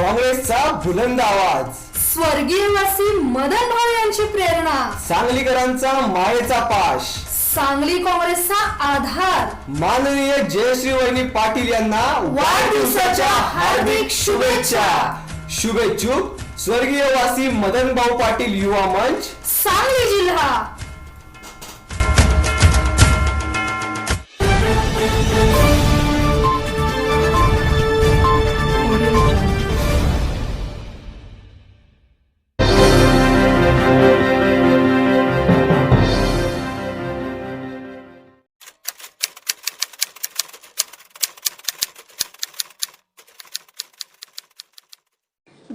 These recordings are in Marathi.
बुलंद आवाज. स्वर्गीयवासी मदन भाऊ यांची प्रेरणा. सांगलीकरांचा मायेचा पाश. सांगली काँग्रेसचा आधार. माननीय जयश्री वहिनी पाटील यांना वाढदिवसाच्या हार्दिक शुभेच्छा. शुभेच्छुक स्वर्गीय वासी मदन भाऊ पाटील युवा मंच. सांगली जिल्हा.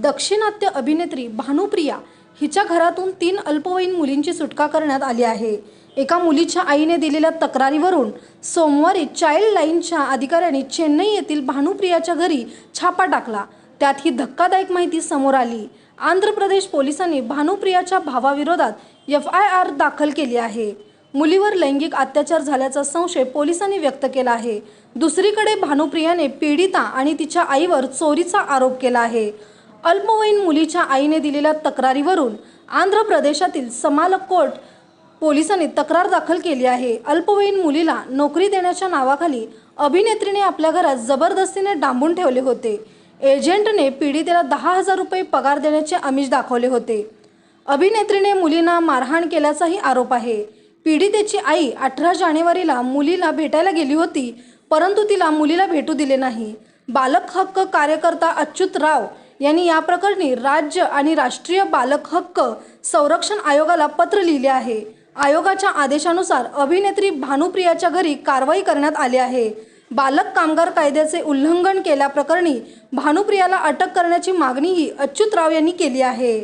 दक्षिणात्य अभिनेत्री भानुप्रिया हिच्या घरातून तीन अल्पवयीन मुलींची सुटका करण्यात आली आहे. एका मुलीच्या आईने दिलेल्या तक्रारीवरून सोमवारी चाइल्ड लाईनच्या अधिकाऱ्यांनी चेन्नई येथील भानुप्रियाच्या घरी छापा टाकला. त्यात ही धक्कादायक माहिती समोर आली. आंध्र प्रदेश पोलिसांनी भानुप्रियाच्या भावाविरोधात एफ आय आर दाखल केली आहे. मुलीवर लैंगिक अत्याचार झाल्याचा संशय पोलिसांनी व्यक्त केला आहे. दुसरीकडे भानुप्रियाने पीडिता आणि तिच्या आईवर चोरीचा आरोप केला आहे. अल्पवयीन मुलीच्या आईने दिलेल्या तक्रारीवरून आंध्र प्रदेशातील समालकोट पोलिसांनी तक्रार दाखल केली आहे. अल्पवयीन मुलीला नोकरी देण्याच्या नावाखाली अभिनेत्रीने आपल्या घरात जबरदस्तीने डांबून ठेवले होते. एजंटने पीडितेला दहा हजार रुपये पगार देण्याचे आमिष दाखवले होते. अभिनेत्रीने मुलींना मारहाण केल्याचाही आरोप आहे. पीडितेची आई अठरा जानेवारीला मुलीला भेटायला गेली होती परंतु तिला मुलीला भेटू दिले नाही. बालक हक्क कार्यकर्ता अच्युत राव यांनी या प्रकरणी राज्य आणि राष्ट्रीय बालक हक्क संरक्षण आयोगाला पत्र लिहिले आहे. आयोगाच्या आदेशानुसार अभिनेत्री भानुप्रियाच्या घरी कारवाई करण्यात आली आहे. बालक कामगार कायद्याचे उल्लंघन केल्याप्रकरणी भानुप्रियाला अटक करण्याची मागणीही अच्युत राव यांनी केली आहे.